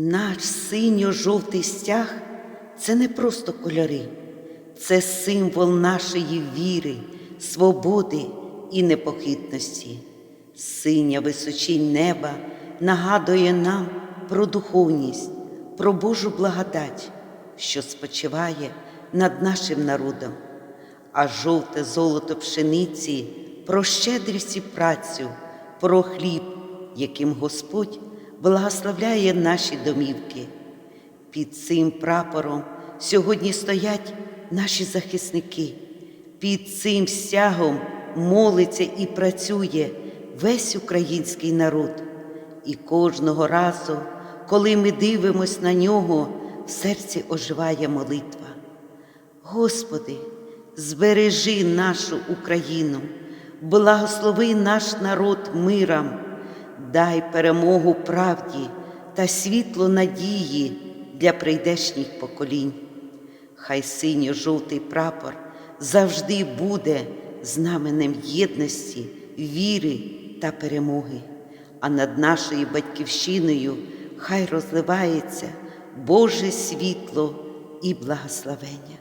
Наш синьо-жовтий стяг це не просто кольори, це символ нашої віри, свободи і непохитності. Синя височінь неба нагадує нам про духовність, про Божу благодать, що спочиває над нашим народом, а жовте золото пшениці про щедрість і працю, про хліб, яким Господь благословляє наші домівки. Під цим прапором сьогодні стоять наші захисники. Під цим стягом молиться і працює весь український народ. І кожного разу, коли ми дивимось на нього, в серці оживає молитва. Господи, збережи нашу Україну, благослови наш народ миром, дай перемогу правді та світло надії для прийдешніх поколінь. Хай синьо-жовтий прапор завжди буде знаменем єдності, віри та перемоги, а над нашою батьківщиною хай розливається Боже світло і благословення.